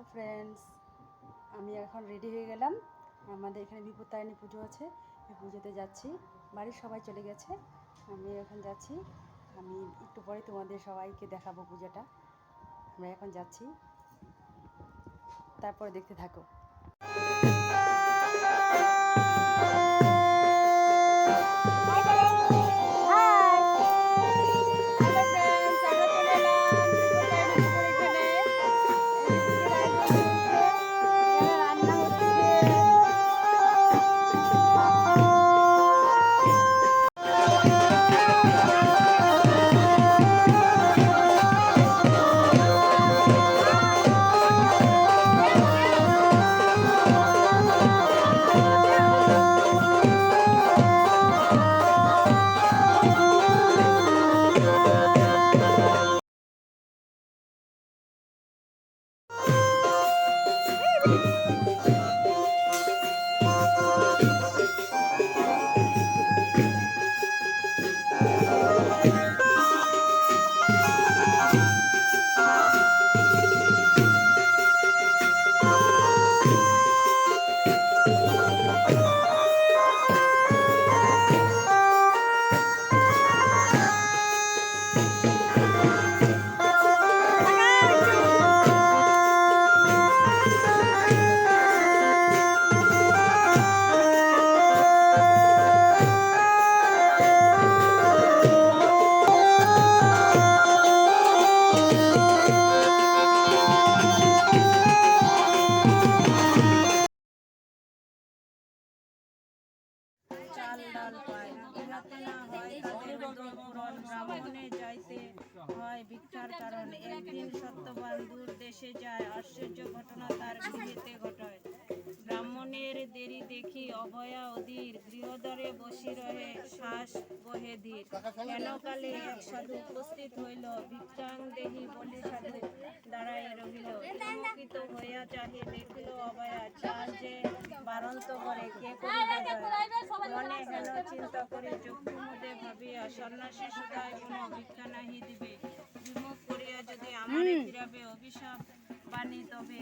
Hello friends আমি এখন ready হয়ে গেলাম। আমাদের এখানে বিপত্তারিণী পুজো আছে, এই পুজোতে যাচ্ছি। বাড়ির সবাই চলে গেছে, আমি এখন যাচ্ছি। আমি একটু পরে তোমাদের সবাইকে দেখাবো পুজোটা। আমরা এখন যাচ্ছি। তারপরে দেখতে থাকো। はい。চাল ডাল পায়। ইহাতে না হয় তাদের পূরণ ব্রাহ্মণে যাইতে হয় ভিক্ষার কারণ। একদিন সত্যবান দূর দেশে যায়, আশ্চর্য ঘটনা তার গৃহেতে ঘটায়। ব্রাহ্মণের দেরি দেখি অভয়া অধীর গৃহদরে বসি রহে শ্বাস বহে ধীর। কেন কালে এক সাধু উপস্থিত হইল, ভিক্ষাং দেহি বলি সাধু দাঁড়াই রহিল। হইয়া চাহে দেখিল অভয়া চাল যে বারন্ত করে, কে হেন চিন্তা করে চক্ষু মুদে ভাবিয়া সন্ন্যাসী সুদায় কোনো ভিক্ষা নাহি দিবে। বিমুখ করিয়া যদি আমারে ফিরাবে অভিশাপ বাণী তবে